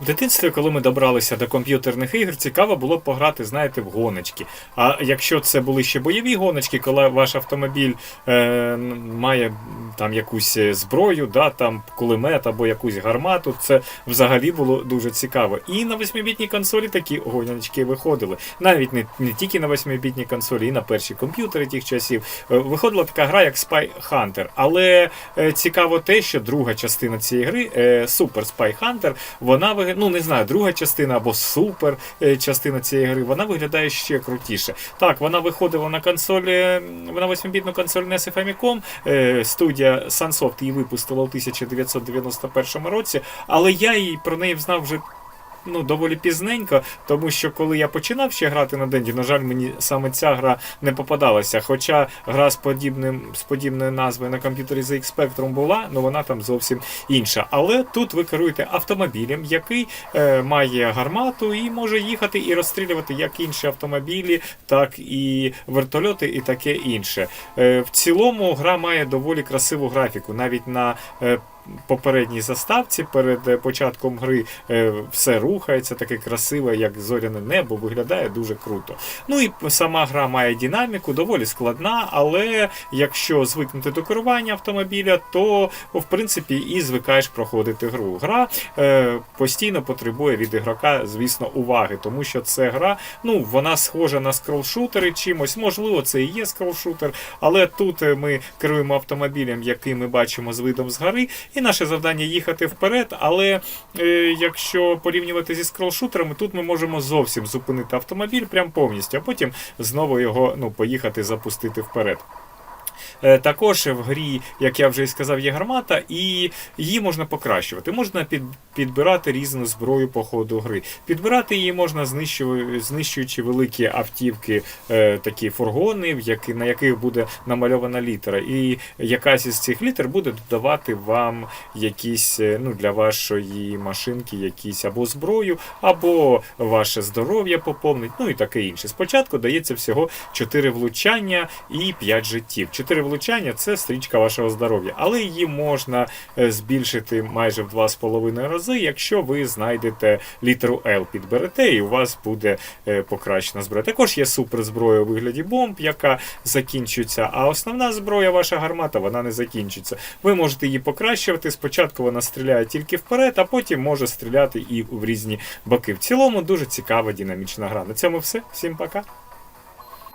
В дитинстві, коли ми добралися до комп'ютерних ігор, цікаво було пограти, знаєте, в гоночки. А якщо це були ще бойові гоночки, коли ваш автомобіль е, має там якусь е, зброю, да, там кулемет або якусь гармату, це взагалі було дуже цікаво. І на 8-бітній консолі такі гоночки виходили. Навіть не, не тільки на 8-бітній консолі, і на перші комп'ютери тих часів. Е, Виходила така гра, як Spy Hunter. Але е, цікаво те, що друга частина цієї гри, Super Spy Hunter, вона ну не знаю, друга частина або супер частина цієї гри, вона виглядає ще крутіше. Так, вона виходила на консолі, м, на 8-бітну консоль NES і Famicom. Студія Sunsoft її випустила у 1991 році, але я її про неї знав вже. Ну, доволі пізненько, тому що коли я починав ще грати на Денді, на жаль, мені саме ця гра не попадалася. Хоча гра з подібним з подібною назвою на комп'ютері ZX Spectrum була, ну вона там зовсім інша. Але тут ви керуєте автомобілем, який е, має гармату і може їхати і розстрілювати як інші автомобілі, так і вертольоти, і таке інше. Е, в цілому гра має доволі красиву графіку, навіть на е, Попередній заставці перед е, початком гри е, все рухається, таке красиве, як зоряне небо, виглядає дуже круто. Ну і сама гра має динаміку, доволі складна, але якщо звикнути до керування автомобіля, то в принципі і звикаєш проходити гру. Гра е, постійно потребує від ігрока, звісно, уваги, тому що це гра, ну вона схожа на скролшутери чимось. Можливо, це і є скролшутер, але тут е, ми керуємо автомобілем, який ми бачимо з видом з гори, і наше завдання їхати вперед. Але е, якщо порівнювати зі скролшутерами, тут ми можемо зовсім зупинити автомобіль прям повністю, а потім знову його ну, поїхати запустити вперед. Е, Також в грі, як я вже і сказав, є гармата, і її можна покращувати. Можна під, підбирати різну зброю по ходу гри. Підбирати її можна знищуючи великі автівки, е, такі фургони, на яких буде намальована літера. І якась із цих літер буде додавати вам якісь е, ну, для вашої машинки якісь або зброю, або ваше здоров'я поповнить, ну і таке інше. Спочатку дається всього 4 влучання і 5 життів. 4 влучання це стрічка вашого здоров'я, але її можна е, збільшити майже в 2,5 рази, якщо ви знайдете літеру L, підберете, і у вас буде е, покращена зброя. Також є суперзброя у вигляді бомб, яка закінчується, а основна зброя, ваша гармата, вона не закінчується. Ви можете її покращувати. Спочатку вона стріляє тільки вперед, а потім може стріляти і в різні боки. В цілому дуже цікава динамічна гра. На цьому все. Всім пока.